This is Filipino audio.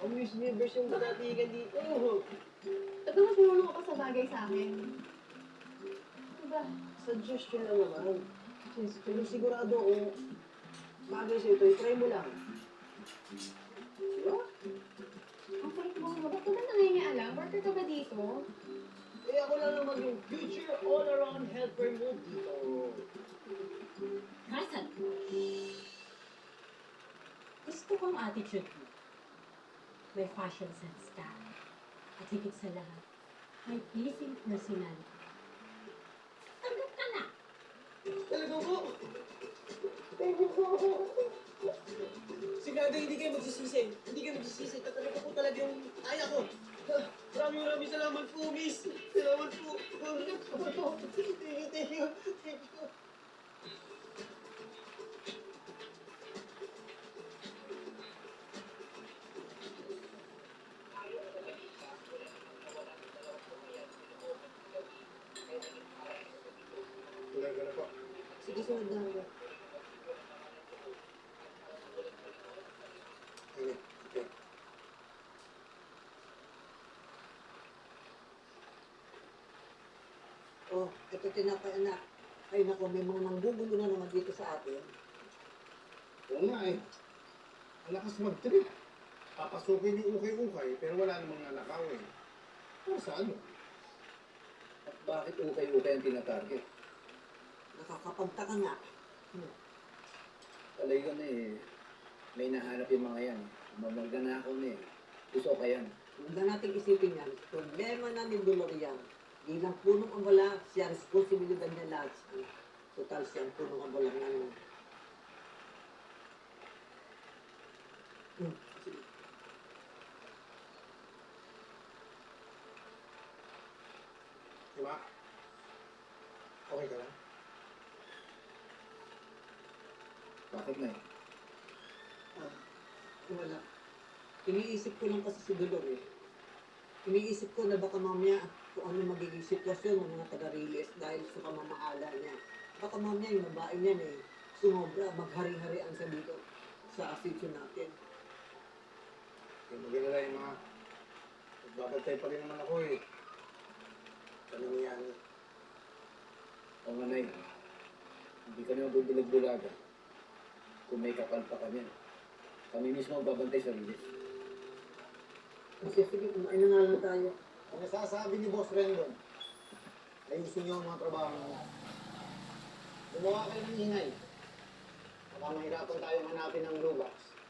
Ang Miss Universe yung matatigan dito. Ba't mas marunong ka pa sa bagay sa akin? Diba? Suggestion lang naman. Pero sigurado kung bagay sa'yo ito, try mo lang. Diba? Ang kulit mo. Ba't ka ba nangingialam? Worker ka ba dito? Eh ako lang naman yung future all-around helper mo dito. Carson, gusto kong attitude mo. May fashion sense ka. At higit sa lahat, may pleasing personality. Tanggap ka na! Talaga po? You po. Sigurado hindi kayo magsisisi. Hindi kayo magsisisi. Talaga po talaga yung kaya ko. Maraming maraming salamat po, miss. Salamat po. Thank you, thank you, thank you. Sige, sunod na ako. Oh, ito tinapaanak. Ay nako, may mga nanggugulo na naman dito sa atin. Oo nga eh. Ang lakas mag-trip. Papasukin yung ukay-ukay, pero wala namang nanakaw eh. Para sa ano? At bakit ukay-ukay ang tinatarget? Nakakapagtaka nga. Talaga na eh, may nahanap yung mga yan. Mamagana ako na eh. Gusto ka yan. Huwag na natin isipin yan. Problema na ni Dolorian. Bilang punong abala, siya ang responsibilidad niya lahat. Total siya ang punong abala ng Hmm. sige. Diba? Okay ka lang? Bakit na eh? Ah, wala. Iniisip ko lang kasi si Dolor eh. Iniisip ko na baka mamaya kung ano magiging sitwasyon ng mga taga-release dahil sa pamamahala niya. Baka mamaya yung babae niyan eh, sumobra, maghari-harian sa dito sa sityo natin. Yung magalala yung mga... Nagbabantay pa rin naman ako eh. Tanong yan. O nga na eh. Hindi ka naman bubulag-bulaga. Kung may kapal pa kami. Kami mismo ang babantay sa release. Kasi sige, kumain na nga lang tayo. Ang nasasabi ni Boss Rendon, ayusin niyo ang mga trabaho niyo. Gumawa kayo ng ingay. Baka mahirapan tayo hanapin ng lugas.